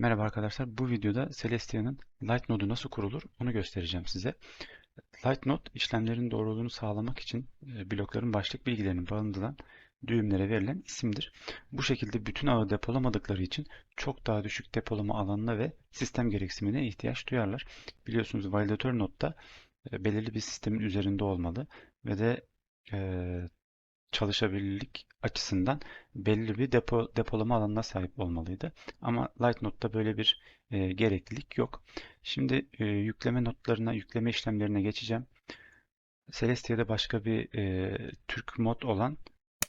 Merhaba arkadaşlar. Bu videoda Celestia'nın Light nodu nasıl kurulur onu göstereceğim size. Light node işlemlerin doğruluğunu sağlamak için e, blokların başlık bilgilerinin barındıran düğümlere verilen isimdir. Bu şekilde bütün ağı depolamadıkları için çok daha düşük depolama alanına ve sistem gereksinimine ihtiyaç duyarlar. Biliyorsunuz validatör nodda e, belirli bir sistemin üzerinde olmalı ve de e, çalışabilirlik açısından belli bir depo, depolama alanına sahip olmalıydı. Ama Lightnode'da böyle bir e, gereklilik yok. Şimdi e, yükleme notlarına, yükleme işlemlerine geçeceğim. Celestia'da başka bir e, Türk mod olan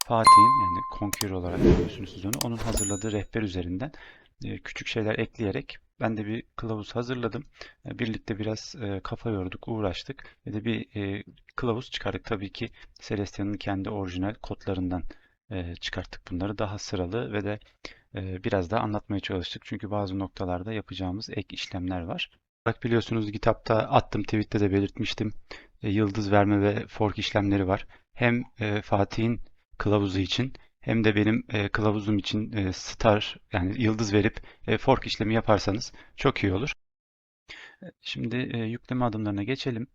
Fatih'in yani Conqueror olarak biliyorsunuz siz onu. Onun hazırladığı rehber üzerinden e, küçük şeyler ekleyerek ben de bir kılavuz hazırladım. E, birlikte biraz e, kafa yorduk, uğraştık ve de bir e, kılavuz çıkardık. Tabii ki Celestia'nın kendi orijinal kodlarından çıkarttık bunları. Daha sıralı ve de biraz daha anlatmaya çalıştık. Çünkü bazı noktalarda yapacağımız ek işlemler var. Biliyorsunuz GitHub'ta attım, tweet'te de belirtmiştim. Yıldız verme ve fork işlemleri var. Hem Fatih'in kılavuzu için hem de benim e, kılavuzum için e, star yani yıldız verip e, fork işlemi yaparsanız çok iyi olur. Şimdi e, yükleme adımlarına geçelim.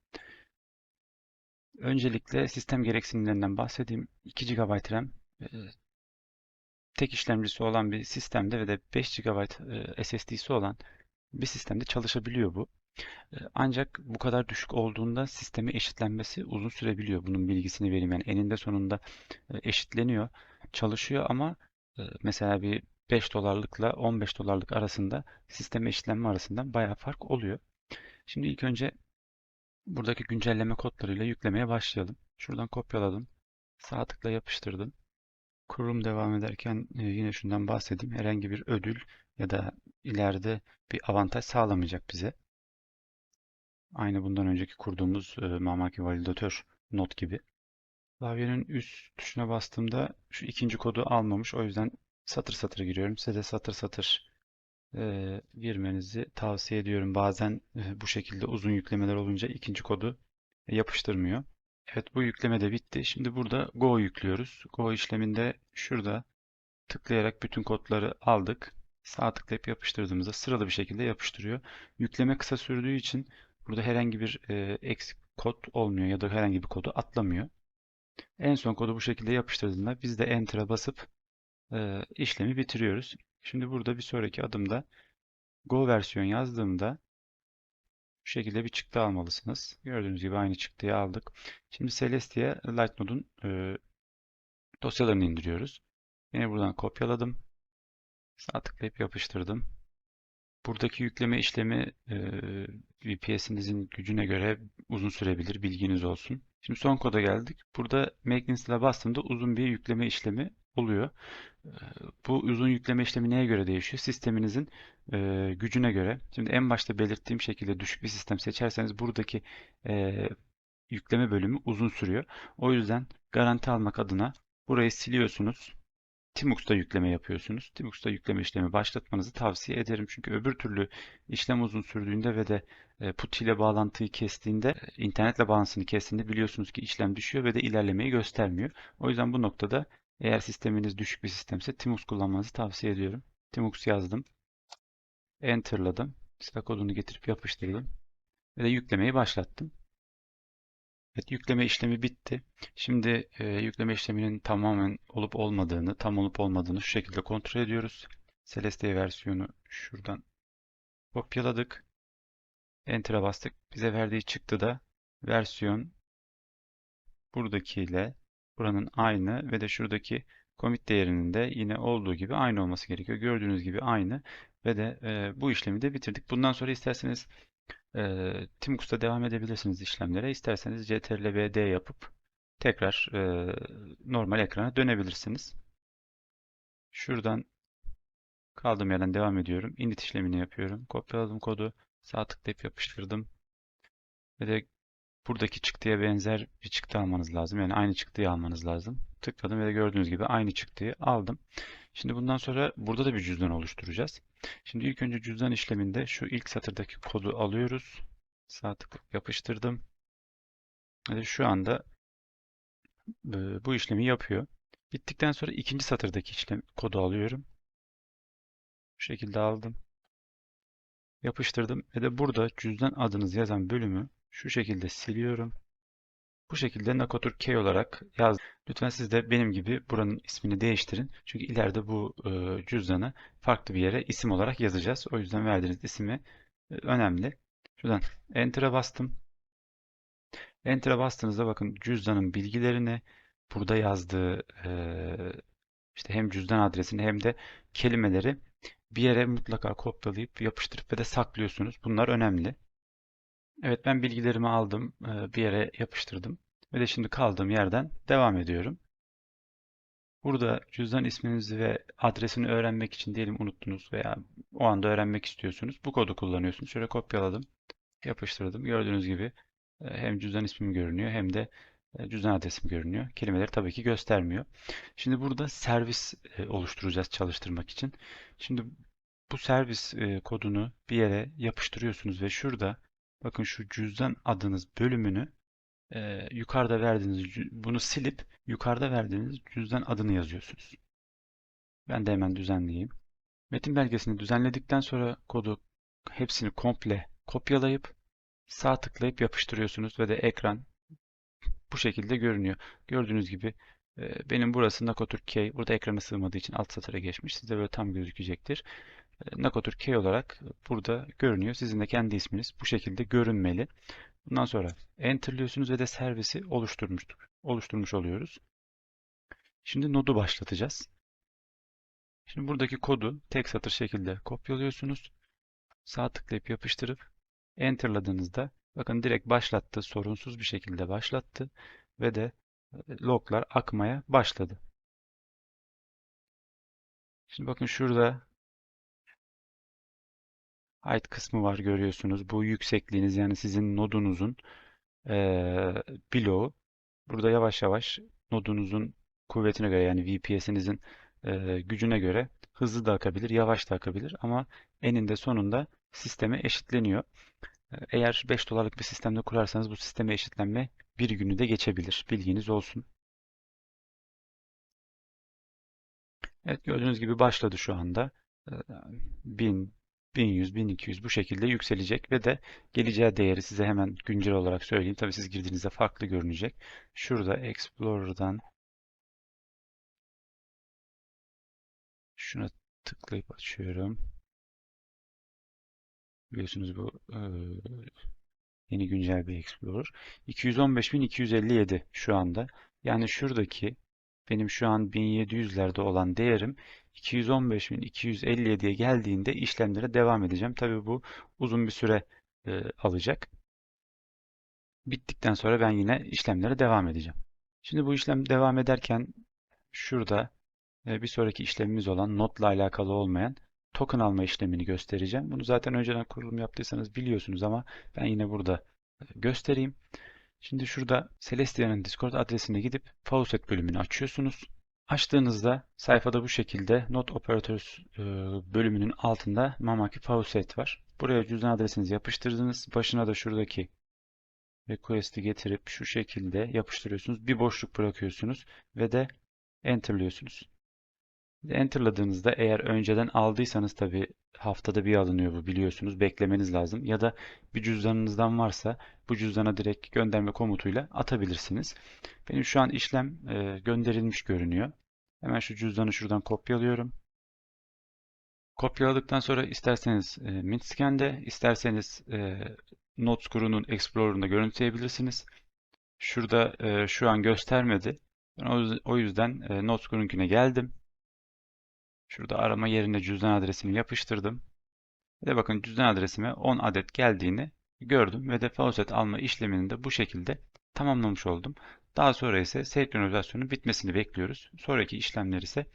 Öncelikle sistem gereksinimlerinden bahsedeyim. 2 GB RAM e, tek işlemcisi olan bir sistemde ve de 5 GB e, SSD'si olan bir sistemde çalışabiliyor bu. E, Ancak bu kadar düşük olduğunda sistemi eşitlenmesi uzun sürebiliyor. Bunun bilgisini vereyim. Yani eninde sonunda e, eşitleniyor, çalışıyor ama mesela bir 5 dolarlıkla 15 dolarlık arasında sistem eşitlenme arasında bayağı fark oluyor. Şimdi ilk önce buradaki güncelleme kodlarıyla yüklemeye başlayalım. Şuradan kopyaladım. Sağ tıkla yapıştırdım. Kurulum devam ederken yine şundan bahsedeyim. Herhangi bir ödül ya da ileride bir avantaj sağlamayacak bize. Aynı bundan önceki kurduğumuz Mamaki Validatör not gibi. Klavyenin üst tuşuna bastığımda şu ikinci kodu almamış. O yüzden satır satır giriyorum. Size de satır satır e, girmenizi tavsiye ediyorum. Bazen e, bu şekilde uzun yüklemeler olunca ikinci kodu yapıştırmıyor. Evet bu yükleme de bitti. Şimdi burada Go yüklüyoruz. Go işleminde şurada tıklayarak bütün kodları aldık. Sağ tıklayıp yapıştırdığımızda sıralı bir şekilde yapıştırıyor. Yükleme kısa sürdüğü için burada herhangi bir e, eksik kod olmuyor ya da herhangi bir kodu atlamıyor. En son kodu bu şekilde yapıştırdığında biz de Enter'a basıp e, işlemi bitiriyoruz. Şimdi burada bir sonraki adımda Go versiyon yazdığımda bu şekilde bir çıktı almalısınız. Gördüğünüz gibi aynı çıktıyı aldık. Şimdi Celestia Lightnode'un e, dosyalarını indiriyoruz. Yine buradan kopyaladım. Sağ tıklayıp yapıştırdım. Buradaki yükleme işlemi e, VPS'inizin gücüne göre uzun sürebilir. Bilginiz olsun. Şimdi son koda geldik. Burada make install'a bastığımda uzun bir yükleme işlemi oluyor. Bu uzun yükleme işlemi neye göre değişiyor? Sisteminizin e, gücüne göre. Şimdi en başta belirttiğim şekilde düşük bir sistem seçerseniz buradaki e, yükleme bölümü uzun sürüyor. O yüzden garanti almak adına burayı siliyorsunuz. Timux'ta yükleme yapıyorsunuz. Timux'ta yükleme işlemi başlatmanızı tavsiye ederim. Çünkü öbür türlü işlem uzun sürdüğünde ve de e, PuTTY ile bağlantıyı kestiğinde, e, internetle bağlantısını kestiğinde biliyorsunuz ki işlem düşüyor ve de ilerlemeyi göstermiyor. O yüzden bu noktada eğer sisteminiz düşük bir sistemse Timux kullanmanızı tavsiye ediyorum. Timux yazdım. Enter'ladım. Sıra kodunu getirip yapıştırdım. Ve de yüklemeyi başlattım. Evet, yükleme işlemi bitti. Şimdi e, yükleme işleminin tamamen olup olmadığını, tam olup olmadığını şu şekilde kontrol ediyoruz. Celestia versiyonu şuradan kopyaladık. Enter'a bastık. Bize verdiği çıktı da versiyon buradakiyle buranın aynı ve de şuradaki commit değerinin de yine olduğu gibi aynı olması gerekiyor. Gördüğünüz gibi aynı ve de e, bu işlemi de bitirdik. Bundan sonra isterseniz e, Timux'ta devam edebilirsiniz işlemlere. İsterseniz CTRL-VD yapıp tekrar e, normal ekrana dönebilirsiniz. Şuradan kaldığım yerden devam ediyorum. Init işlemini yapıyorum. Kopyaladım kodu. Sağ tıklayıp yapıştırdım. Ve de buradaki çıktıya benzer bir çıktı almanız lazım. Yani aynı çıktıyı almanız lazım. Tıkladım ve de gördüğünüz gibi aynı çıktıyı aldım. Şimdi bundan sonra burada da bir cüzdan oluşturacağız. Şimdi ilk önce cüzdan işleminde şu ilk satırdaki kodu alıyoruz. Sağ tıklayıp yapıştırdım. Ve şu anda e, bu işlemi yapıyor. Bittikten sonra ikinci satırdaki işlem kodu alıyorum. Bu şekilde aldım. Yapıştırdım ve de burada cüzdan adınız yazan bölümü şu şekilde siliyorum. Bu şekilde Nakotur K olarak yaz. Lütfen siz de benim gibi buranın ismini değiştirin. Çünkü ileride bu e, cüzdanı farklı bir yere isim olarak yazacağız. O yüzden verdiğiniz ismi e, önemli. Şuradan Enter'a bastım. Enter'a bastığınızda bakın cüzdanın bilgilerini burada yazdığı e, işte hem cüzdan adresini hem de kelimeleri bir yere mutlaka kopyalayıp yapıştırıp ve de saklıyorsunuz. Bunlar önemli. Evet ben bilgilerimi aldım, e, bir yere yapıştırdım ve de şimdi kaldığım yerden devam ediyorum. Burada cüzdan isminizi ve adresini öğrenmek için diyelim unuttunuz veya o anda öğrenmek istiyorsunuz. Bu kodu kullanıyorsunuz. Şöyle kopyaladım, yapıştırdım. Gördüğünüz gibi e, hem cüzdan ismim görünüyor hem de e, cüzdan adresim görünüyor. Kelimeleri tabii ki göstermiyor. Şimdi burada servis oluşturacağız çalıştırmak için. Şimdi bu servis kodunu bir yere yapıştırıyorsunuz ve şurada bakın şu cüzdan adınız bölümünü yukarıda verdiğiniz bunu silip yukarıda verdiğiniz cüzdan adını yazıyorsunuz. Ben de hemen düzenleyeyim. Metin belgesini düzenledikten sonra kodu hepsini komple kopyalayıp sağ tıklayıp yapıştırıyorsunuz ve de ekran bu şekilde görünüyor. Gördüğünüz gibi e, benim burası Nakotur K. Burada ekrana sığmadığı için alt satıra geçmiş. Sizde böyle tam gözükecektir. E, Nakotur K olarak burada görünüyor. Sizin de kendi isminiz bu şekilde görünmeli. Bundan sonra enterliyorsunuz ve de servisi oluşturmuştuk. Oluşturmuş oluyoruz. Şimdi nodu başlatacağız. Şimdi buradaki kodu tek satır şekilde kopyalıyorsunuz. Sağ tıklayıp yapıştırıp enterladığınızda bakın direkt başlattı. Sorunsuz bir şekilde başlattı ve de loglar akmaya başladı. Şimdi bakın şurada height kısmı var görüyorsunuz. Bu yüksekliğiniz yani sizin nodunuzun ee, bloğu. Burada yavaş yavaş nodunuzun kuvvetine göre yani VPS'inizin e, gücüne göre hızlı da akabilir, yavaş da akabilir ama eninde sonunda sisteme eşitleniyor. Eğer 5 dolarlık bir sistemde kurarsanız bu sisteme eşitlenme bir günü de geçebilir. Bilginiz olsun. Evet gördüğünüz gibi başladı şu anda. 1000, 1100, 1200 bu şekilde yükselecek ve de geleceği değeri size hemen güncel olarak söyleyeyim. Tabii siz girdiğinizde farklı görünecek. Şurada Explorer'dan şuna tıklayıp açıyorum. Biliyorsunuz bu e, yeni güncel bir Explorer. 215.257 şu anda. Yani şuradaki benim şu an 1700'lerde olan değerim 215.257'ye geldiğinde işlemlere devam edeceğim. Tabii bu uzun bir süre e, alacak. Bittikten sonra ben yine işlemlere devam edeceğim. Şimdi bu işlem devam ederken şurada e, bir sonraki işlemimiz olan notla alakalı olmayan token alma işlemini göstereceğim. Bunu zaten önceden kurulum yaptıysanız biliyorsunuz ama ben yine burada e, göstereyim. Şimdi şurada Celestia'nın Discord adresine gidip Faucet bölümünü açıyorsunuz. Açtığınızda sayfada bu şekilde Not Operators e, bölümünün altında Mamaki Faucet var. Buraya cüzdan adresinizi yapıştırdınız. Başına da şuradaki request'i getirip şu şekilde yapıştırıyorsunuz. Bir boşluk bırakıyorsunuz ve de enterliyorsunuz. Enter'ladığınızda eğer önceden aldıysanız tabi haftada bir alınıyor bu biliyorsunuz. Beklemeniz lazım. Ya da bir cüzdanınızdan varsa bu cüzdana direkt gönderme komutuyla atabilirsiniz. Benim şu an işlem e, gönderilmiş görünüyor. Hemen şu cüzdanı şuradan kopyalıyorum. Kopyaladıktan sonra isterseniz e, Mintscan'de, isterseniz e, Notes Guru'nun Explorer'ında görüntüleyebilirsiniz. Şurada e, şu an göstermedi. Ben o, yüzden e, Notes Guru'nunkine geldim. Şurada arama yerine cüzdan adresimi yapıştırdım. Ve bakın cüzdan adresime 10 adet geldiğini gördüm ve de faucet alma işlemini de bu şekilde tamamlamış oldum. Daha sonra ise senkronizasyonun bitmesini bekliyoruz. Sonraki işlemler ise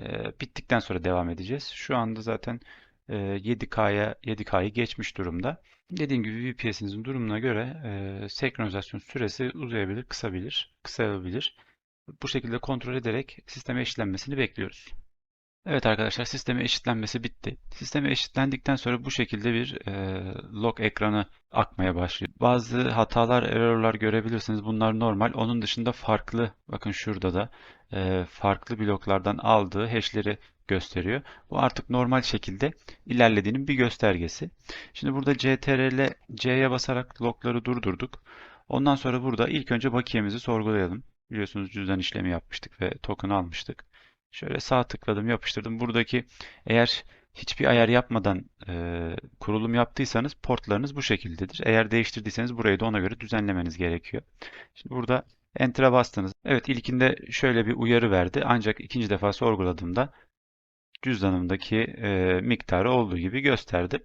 e, bittikten sonra devam edeceğiz. Şu anda zaten e, 7K'ya 7K'yı geçmiş durumda. Dediğim gibi VPS'inizin durumuna göre e, senkronizasyon süresi uzayabilir, kısabilir, kısalabilir. Bu şekilde kontrol ederek sisteme eşlenmesini bekliyoruz. Evet arkadaşlar sisteme eşitlenmesi bitti. Sisteme eşitlendikten sonra bu şekilde bir e, log ekranı akmaya başlıyor. Bazı hatalar, errorlar görebilirsiniz. Bunlar normal. Onun dışında farklı, bakın şurada da e, farklı bloklardan aldığı hash'leri gösteriyor. Bu artık normal şekilde ilerlediğinin bir göstergesi. Şimdi burada CTRL C'ye basarak logları durdurduk. Ondan sonra burada ilk önce bakiyemizi sorgulayalım. Biliyorsunuz cüzdan işlemi yapmıştık ve token almıştık. Şöyle sağ tıkladım, yapıştırdım. Buradaki eğer hiçbir ayar yapmadan e, kurulum yaptıysanız portlarınız bu şekildedir. Eğer değiştirdiyseniz burayı da ona göre düzenlemeniz gerekiyor. Şimdi burada Enter'a bastınız. Evet ilkinde şöyle bir uyarı verdi. Ancak ikinci defa sorguladığımda cüzdanımdaki e, miktarı olduğu gibi gösterdi.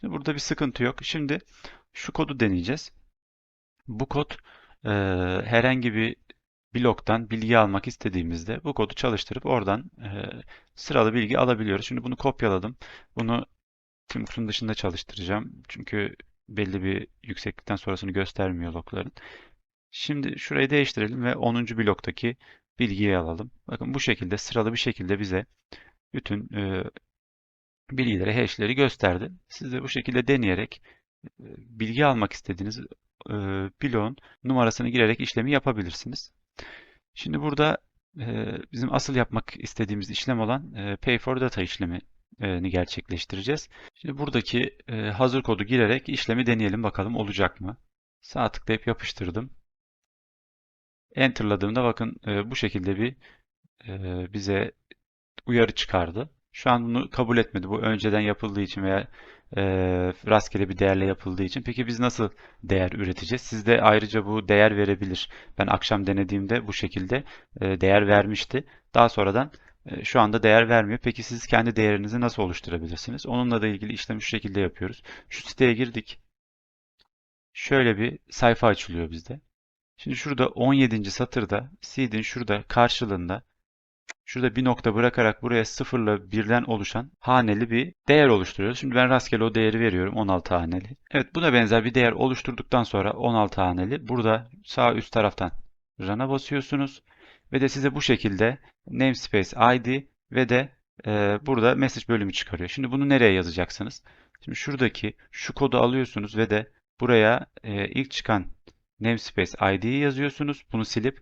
Şimdi burada bir sıkıntı yok. Şimdi şu kodu deneyeceğiz. Bu kod e, herhangi bir bloktan bilgi almak istediğimizde bu kodu çalıştırıp oradan e, sıralı bilgi alabiliyoruz. Şimdi bunu kopyaladım. Bunu Timux'un dışında çalıştıracağım. Çünkü belli bir yükseklikten sonrasını göstermiyor logların. Şimdi şurayı değiştirelim ve 10. bloktaki bilgiyi alalım. Bakın bu şekilde sıralı bir şekilde bize bütün e, bilgileri, hash'leri gösterdi. Siz de bu şekilde deneyerek e, bilgi almak istediğiniz e, bloğun numarasını girerek işlemi yapabilirsiniz. Şimdi burada e, bizim asıl yapmak istediğimiz işlem olan e, Pay for Data işlemini gerçekleştireceğiz. Şimdi buradaki e, hazır kodu girerek işlemi deneyelim bakalım olacak mı? Sağ tıklayıp yapıştırdım. Enter'ladığımda bakın e, bu şekilde bir e, bize uyarı çıkardı. Şu an bunu kabul etmedi. Bu önceden yapıldığı için veya e, rastgele bir değerle yapıldığı için. Peki biz nasıl değer üreteceğiz? Siz de ayrıca bu değer verebilir. Ben akşam denediğimde bu şekilde e, değer vermişti. Daha sonradan e, şu anda değer vermiyor. Peki siz kendi değerinizi nasıl oluşturabilirsiniz? Onunla da ilgili işlemi şu şekilde yapıyoruz. Şu siteye girdik. Şöyle bir sayfa açılıyor bizde. Şimdi şurada 17. satırda seed'in şurada karşılığında Şurada bir nokta bırakarak buraya sıfırla birden oluşan haneli bir değer oluşturuyoruz. Şimdi ben rastgele o değeri veriyorum 16 haneli. Evet buna benzer bir değer oluşturduktan sonra 16 haneli burada sağ üst taraftan run'a basıyorsunuz. Ve de size bu şekilde namespace id ve de e, burada message bölümü çıkarıyor. Şimdi bunu nereye yazacaksınız? Şimdi şuradaki şu kodu alıyorsunuz ve de buraya e, ilk çıkan namespace id'yi yazıyorsunuz. Bunu silip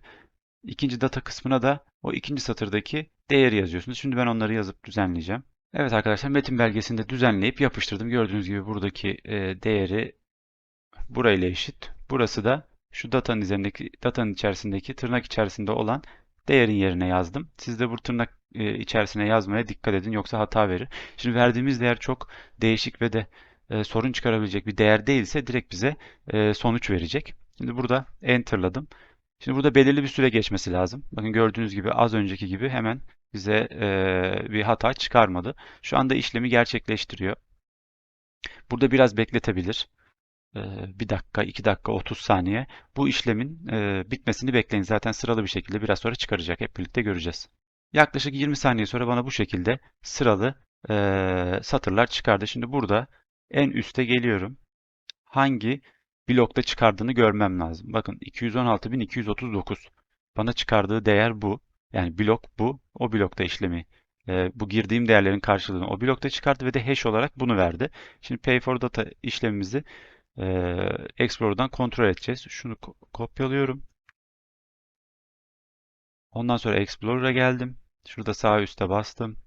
İkinci data kısmına da o ikinci satırdaki değeri yazıyorsunuz. Şimdi ben onları yazıp düzenleyeceğim. Evet arkadaşlar metin belgesini de düzenleyip yapıştırdım. Gördüğünüz gibi buradaki e, değeri burayla eşit. Burası da şu datanın üzerindeki datanın içerisindeki tırnak içerisinde olan değerin yerine yazdım. Siz de bu tırnak e, içerisine yazmaya dikkat edin yoksa hata verir. Şimdi verdiğimiz değer çok değişik ve de e, sorun çıkarabilecek bir değer değilse direkt bize sonuç verecek. Şimdi burada enter'ladım. Şimdi burada belirli bir süre geçmesi lazım. Bakın gördüğünüz gibi az önceki gibi hemen bize e, bir hata çıkarmadı. Şu anda işlemi gerçekleştiriyor. Burada biraz bekletebilir. E, bir dakika, iki dakika, 30 saniye. Bu işlemin e, bitmesini bekleyin. Zaten sıralı bir şekilde biraz sonra çıkaracak. Hep birlikte göreceğiz. Yaklaşık 20 saniye sonra bana bu şekilde sıralı e, satırlar çıkardı. Şimdi burada en üste geliyorum. Hangi blokta çıkardığını görmem lazım. Bakın 216.239. Bana çıkardığı değer bu. Yani blok bu. O blokta işlemi. E, bu girdiğim değerlerin karşılığını o blokta çıkarttı ve de hash olarak bunu verdi. Şimdi pay for data işlemimizi e, Explorer'dan kontrol edeceğiz. Şunu ko kopyalıyorum. Ondan sonra Explorer'a geldim. Şurada sağ üstte bastım.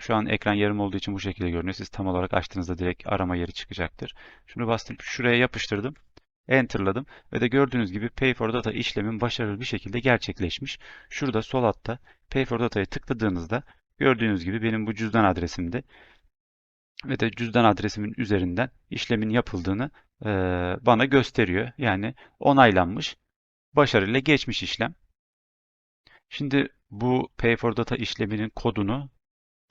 Şu an ekran yarım olduğu için bu şekilde görünüyor. Siz tam olarak açtığınızda direkt arama yeri çıkacaktır. Şunu bastım. Şuraya yapıştırdım. Enter'ladım ve de gördüğünüz gibi Pay for Data işlemin başarılı bir şekilde gerçekleşmiş. Şurada sol altta Pay for Data'ya tıkladığınızda gördüğünüz gibi benim bu cüzdan adresimde ve de cüzdan adresimin üzerinden işlemin yapıldığını e, bana gösteriyor. Yani onaylanmış, başarıyla geçmiş işlem. Şimdi bu Pay for Data işleminin kodunu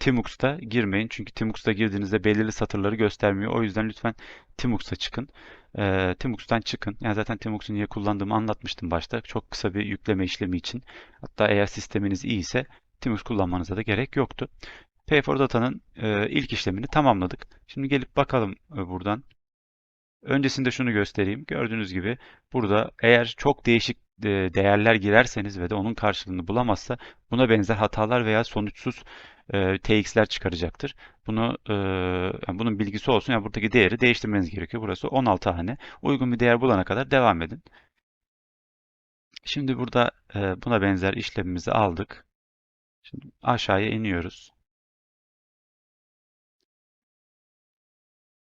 Timux'ta girmeyin. Çünkü Timux'ta girdiğinizde belirli satırları göstermiyor. O yüzden lütfen Timux'a çıkın. E, Timux'tan çıkın. Yani zaten Timux'u niye kullandığımı anlatmıştım başta. Çok kısa bir yükleme işlemi için. Hatta eğer sisteminiz iyi ise Timux kullanmanıza da gerek yoktu. Pay4Data'nın e, ilk işlemini tamamladık. Şimdi gelip bakalım e, buradan. Öncesinde şunu göstereyim. Gördüğünüz gibi burada eğer çok değişik e, değerler girerseniz ve de onun karşılığını bulamazsa buna benzer hatalar veya sonuçsuz e, TX'ler çıkaracaktır. Bunu e, bunun bilgisi olsun. Yani buradaki değeri değiştirmeniz gerekiyor. Burası 16 hane. Uygun bir değer bulana kadar devam edin. Şimdi burada e, buna benzer işlemimizi aldık. Şimdi aşağıya iniyoruz.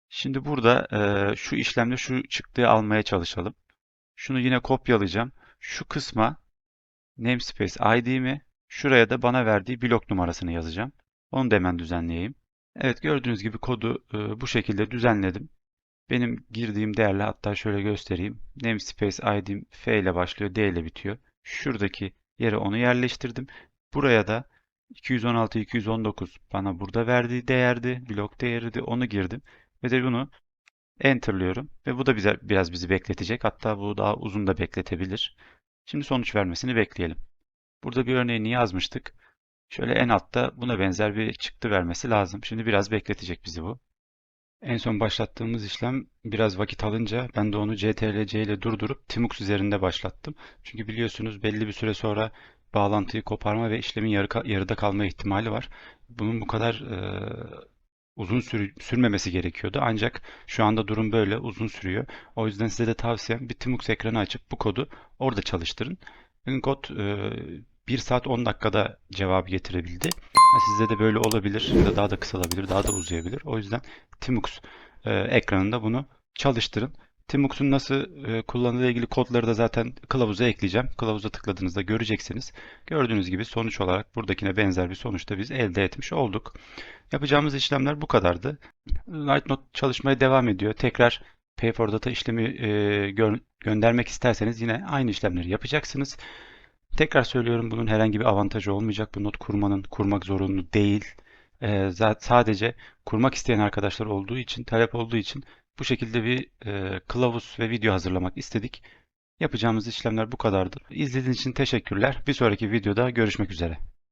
Şimdi burada e, şu işlemde şu çıktığı almaya çalışalım. Şunu yine kopyalayacağım. Şu kısma namespace ID'mi, şuraya da bana verdiği blok numarasını yazacağım. Onu da hemen düzenleyeyim. Evet gördüğünüz gibi kodu e, bu şekilde düzenledim. Benim girdiğim değerle hatta şöyle göstereyim. Namespace ID'm F ile başlıyor, D ile bitiyor. Şuradaki yere onu yerleştirdim. Buraya da 216 219 bana burada verdiği değerdi, blok değeriydi. Onu girdim ve de bunu enterlıyorum ve bu da bize biraz bizi bekletecek. Hatta bu daha uzun da bekletebilir. Şimdi sonuç vermesini bekleyelim. Burada bir örneğini yazmıştık. Şöyle en altta buna benzer bir çıktı vermesi lazım. Şimdi biraz bekletecek bizi bu. En son başlattığımız işlem biraz vakit alınca ben de onu CTRL-C ile durdurup Tmux üzerinde başlattım. Çünkü biliyorsunuz belli bir süre sonra bağlantıyı koparma ve işlemin yarı, yarıda kalma ihtimali var. Bunun bu kadar e, uzun sür, sürmemesi gerekiyordu. Ancak şu anda durum böyle uzun sürüyor. O yüzden size de tavsiyem bir Tmux ekranı açıp bu kodu orada çalıştırın. Kod e, 1 saat 10 dakikada cevabı getirebildi. Sizde de böyle olabilir ya da daha da kısalabilir, daha da uzayabilir. O yüzden Tmux e, ekranında bunu çalıştırın. Tmux'un nasıl e, kullanıldığıyla ilgili kodları da zaten kılavuza ekleyeceğim. Kılavuza tıkladığınızda göreceksiniz. Gördüğünüz gibi sonuç olarak buradakine benzer bir sonuçta biz elde etmiş olduk. Yapacağımız işlemler bu kadardı. Lightnote çalışmaya devam ediyor. Tekrar Pay for Data işlemi e, gö göndermek isterseniz yine aynı işlemleri yapacaksınız. Tekrar söylüyorum bunun herhangi bir avantajı olmayacak. Bu not kurmanın kurmak zorunlu değil. E, sadece kurmak isteyen arkadaşlar olduğu için, talep olduğu için bu şekilde bir e, kılavuz ve video hazırlamak istedik. Yapacağımız işlemler bu kadardı. İzlediğiniz için teşekkürler. Bir sonraki videoda görüşmek üzere.